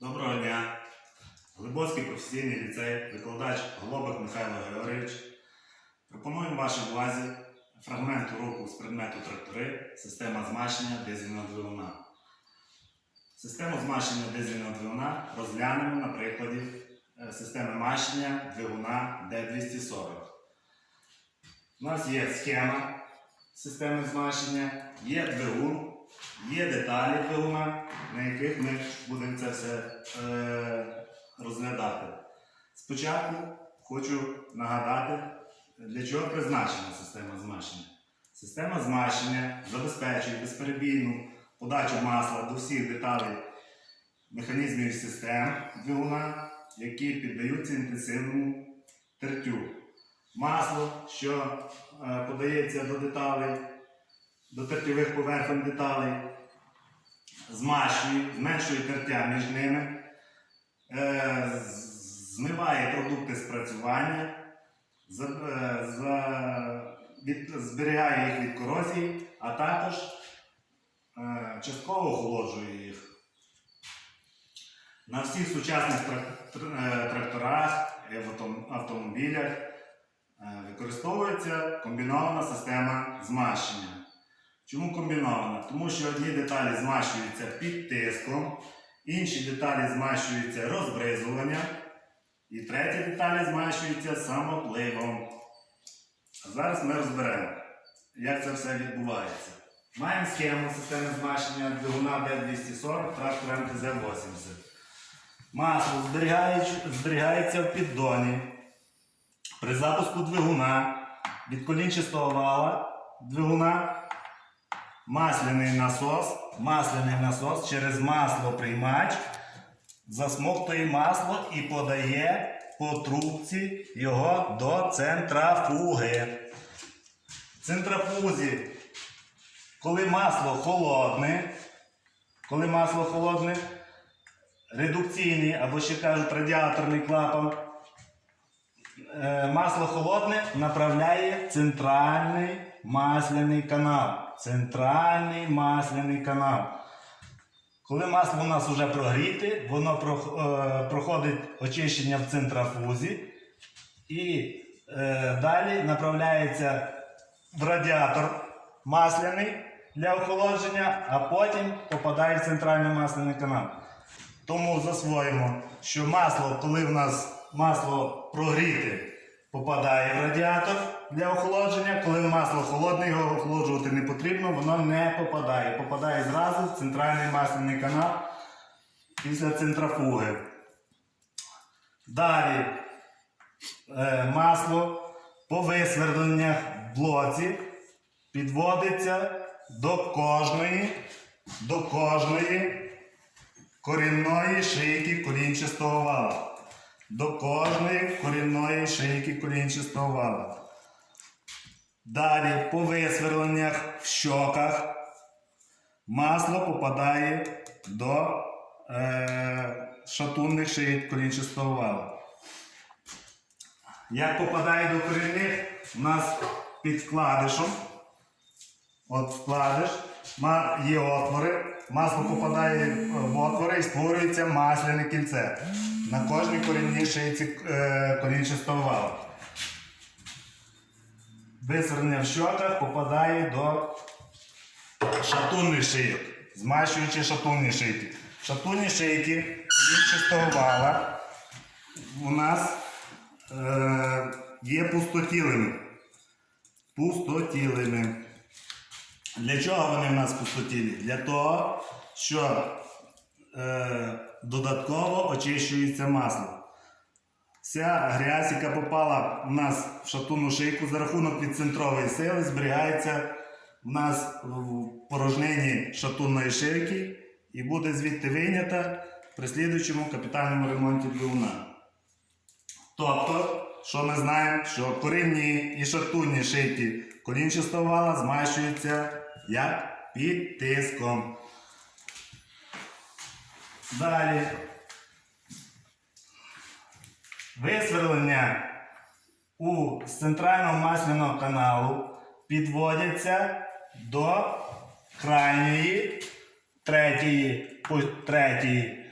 Доброго дня! Глибоцький професійний ліцей, викладач Голобик Михайло Георгійович. Пропонуємо вашій увазі фрагмент уроку з предмету трактори, система змащення дизельного двигуна. Систему змащення дизельного двигуна розглянемо на прикладі е, системи мащення двигуна D240. У нас є схема системи змащення, є двигун, є деталі двигуна, на яких ми будемо це все е, розглядати. Спочатку хочу нагадати, для чого призначена система змащення. Система змащення забезпечує безперебійну подачу масла до всіх деталей механізмів систем двигуна, які піддаються інтенсивному тертю. Масло, що е, подається до деталей, до тертєвих поверхонь деталей, змащує, зменшує тертя між ними, е, змиває продукти спрацювання, е, зберігає їх від корозії, а також е, частково охолоджує їх. На всіх сучасних трак- тр- тракторах і автомобілях використовується комбінована система змащення. Чому комбінована? Тому що одні деталі змащуються під тиском, інші деталі змащуються розбризуванням, і треті деталі змащуються самопливом. А зараз ми розберемо, як це все відбувається. Маємо схему системи змащення двигуна D240 трактора МТЗ-80. Масло зберігається в піддоні. При запуску двигуна від колінчастого вала двигуна масляний насос, масляний насос через маслоприймач засмоктує масло і подає по трубці його до центрафуги. В центрафузі, коли масло холодне, коли масло холодне, редукційний або ще кажуть радіаторний клапан, масло холодне направляє центральний масляний канал. Центральний масляний канал. Коли масло у нас вже прогріте, воно е, проходить очищення в центрафузі і е, далі направляється в радіатор масляний для охолодження, а потім попадає в центральний масляний канал. Тому засвоїмо, що масло, коли в нас масло прогріте, попадає в радіатор для охолодження. Коли масло холодне, його охолоджувати не потрібно, воно не попадає. Попадає зразу в центральний масляний канал після центрафуги. Далі е, масло по висвердленнях в блоці підводиться до кожної, до кожної корінної шийки колінчастого вала. До кожної корінної шийки колінчастого вала. Далі по висверленнях в щоках масло попадає до е, шатунних шиїк колінчастого вала. Як попадає до корінних, у нас під вкладишем От вкладиш, є отвори, масло попадає в отвори і створюється масляне кільце на кожній корінній шийці е, корінчастого вала. Висвернення в щоках попадає до шатунних шийок, змащуючи шатунні шийки. Шатунні шийки корінчастого вала у нас е, є пустотілими. Пустотілими. Для чого вони в нас пустотілі? Для того, що е, додатково очищується масло. Вся грязь, яка попала в нас в шатунну шийку за рахунок відцентрової сили, зберігається в нас в порожнині шатунної шийки і буде звідти вийнята при слідуючому капітальному ремонті двигуна. Тобто, що ми знаємо, що корінні і шатунні шийки колінчастого вала змащуються як під тиском. Далі. Висверлення у з центрального масляного каналу підводяться до крайньої третьої, третьої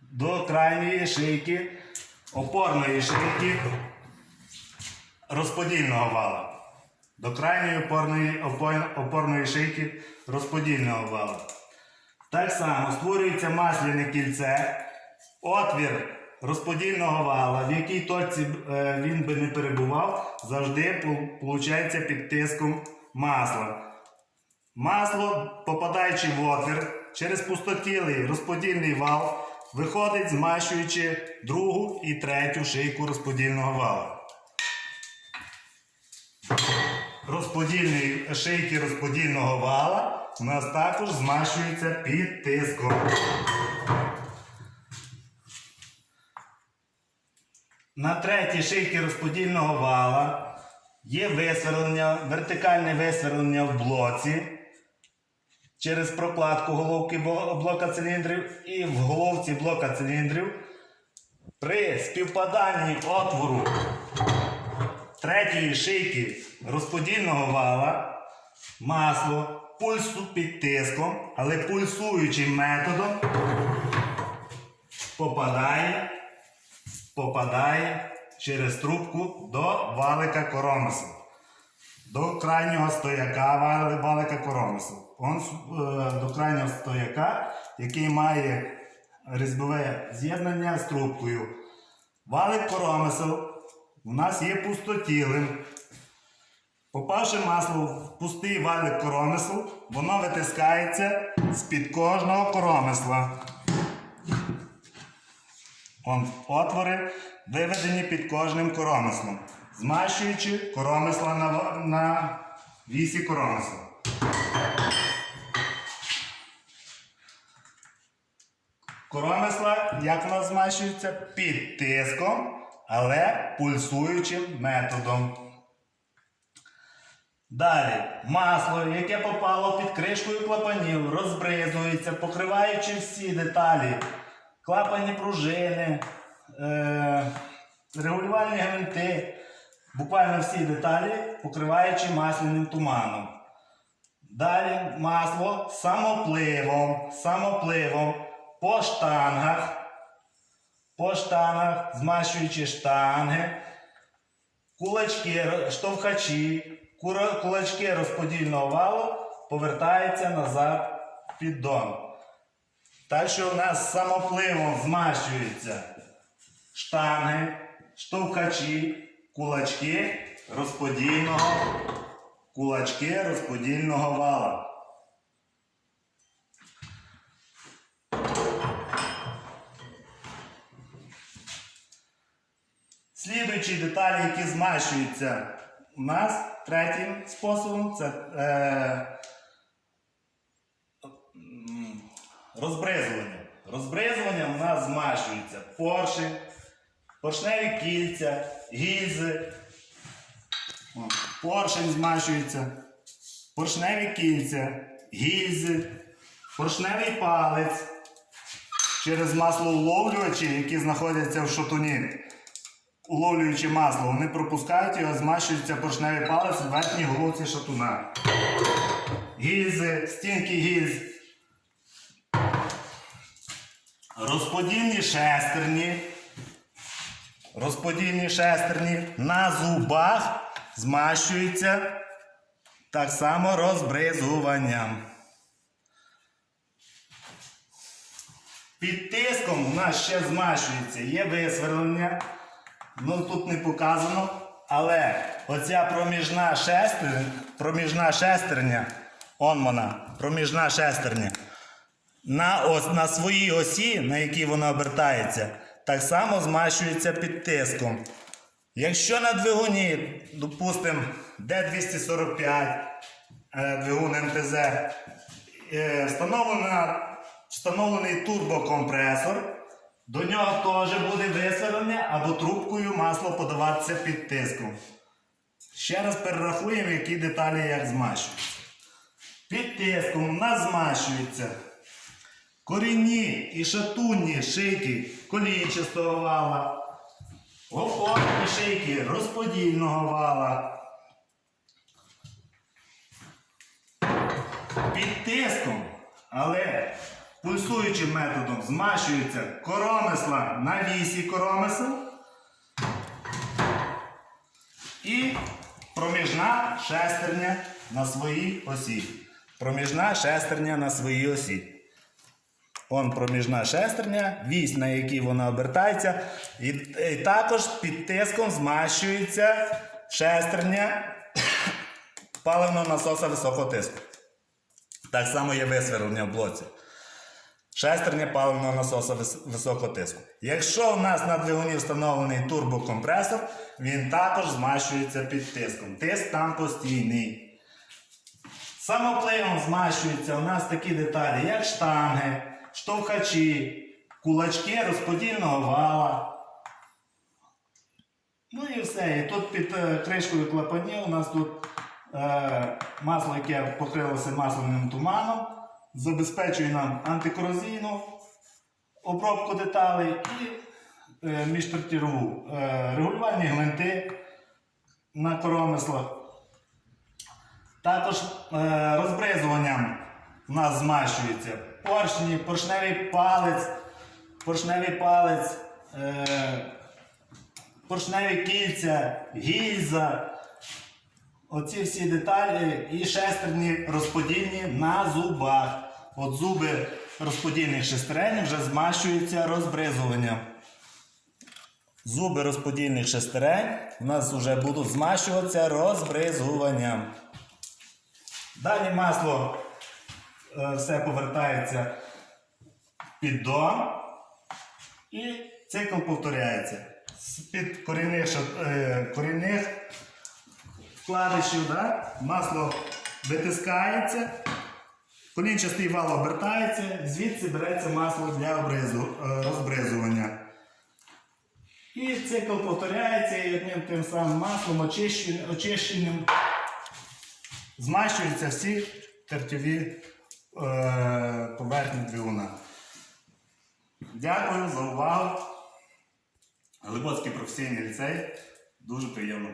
До крайньої шийки, опорної шийки розподільного вала. До крайньої опорної, опорної шийки розподільного вала. Так само створюється масляне кільце, отвір розподільного вала, в якій точці е, він би не перебував, завжди виходить під тиском масла. Масло, попадаючи в отвір через пустотілий розподільний вал, виходить, змащуючи другу і третю шийку розподільного вала. Розподільні шийки розподільного вала у нас також змащуються під тиском. На третій шийці розподільного вала є висверлення, вертикальне висверлення в блоці через прокладку головки блока циліндрів і в головці блока циліндрів при співпаданні отвору третьої шийки розподільного вала масло пульсу під тиском, але пульсуючим методом попадає попадає через трубку до валика коромису. До крайнього стояка валика коромису. Он, е, до крайнього стояка, який має різьбове з'єднання з трубкою. Валик коромисел у нас є пустотілим. Попавши масло в пустий валик коромисел, воно витискається з-під кожного коромисла. Он отвори виведені під кожним коромислом, змащуючи коромисла на, на вісі коромисла. Коромисла, як у нас змащуються? Під тиском, але пульсуючим методом. Далі. Масло, яке попало під кришкою клапанів, розбризується, покриваючи всі деталі, клапані пружини, е- регулювальні гвинти, буквально всі деталі, покриваючи масляним туманом. Далі. Масло самопливом, самопливом по штангах, по штангах, змащуючи штанги, кулачки, штовхачі, кулачки розподільного валу повертаються назад в піддон. Так що в нас самопливом змащуються штанги, штовхачі, кулачки розподільного, кулачки розподільного вала. Слідуючі деталі, які змащуються у нас третім способом, це е, розбризування. Розбризування у нас змащуються поршень, поршневі кільця, гільзи. Поршень змащується, поршневі кільця, гільзи, поршневий палець через маслоуловлювачі, які знаходяться в шатуні уловлюючи масло, вони пропускають його, змащується поршневий палець в верхній головці шатуна. Гільзи, стінки гільз. Розподільні шестерні. Розподільні шестерні на зубах змащуються так само розбризуванням. Під тиском у нас ще змащується, є висверлення. Ну тут не показано. Але оця проміжна шестерня, проміжна шестерня, он вона, проміжна шестерня, на, на своїй осі, на якій вона обертається, так само змащується під тиском. Якщо на двигуні, допустимо, D245 е, двигун МТЗ, е, встановлений турбокомпресор, до нього теж буде висверлення або трубкою масло подаватися під тиском. Ще раз перерахуємо, які деталі як змащуються. Під тиском у нас змащуються корінні і шатунні шийки колінчастого вала, опорні шийки розподільного вала. під тиском, але пульсуючим методом змащується коромисла на вісі коромисел і проміжна шестерня на своїй осі. Проміжна шестерня на своїй осі. Он проміжна шестерня, вісь, на якій вона обертається, і, і також під тиском змащується шестерня паливного насоса високого тиску. Так само є висверлення в блоці. Шестерня паливного насоса високого тиску. Якщо у нас на двигуні встановлений турбокомпресор, він також змащується під тиском. Тиск там постійний. Самоклеєм змащуються у нас такі деталі, як штанги, штовхачі, кулачки розподільного вала. Ну і все. І тут під е, кришкою клапанів у нас тут е, масло, яке покрилося масляним туманом, забезпечує нам антикорозійну обробку деталей і е, міжтортірову е, регулювальні гвинти на коромислах. Також е, розбризуванням у нас змащується поршні, поршневий палець, поршневий палець, е, поршневі кільця, гільза. Оці всі деталі і шестерні розподільні на зубах. От зуби розподільних шестерень вже змащуються розбризуванням. Зуби розподільних шестерень у нас вже будуть змащуватися розбризуванням. Далі масло е, все повертається під дом і цикл повторяється. З-під корінних, е, корінних вкладишів да? масло витискається, колінчастий вал обертається, звідси береться масло для обризу, е, розбризування. І цикл повторяється і одним тим самим маслом очищен- очищеним змащуються всі тертєві е, поверхні двигуна. Дякую за увагу. Глибоцький професійний ліцей. Дуже приємно.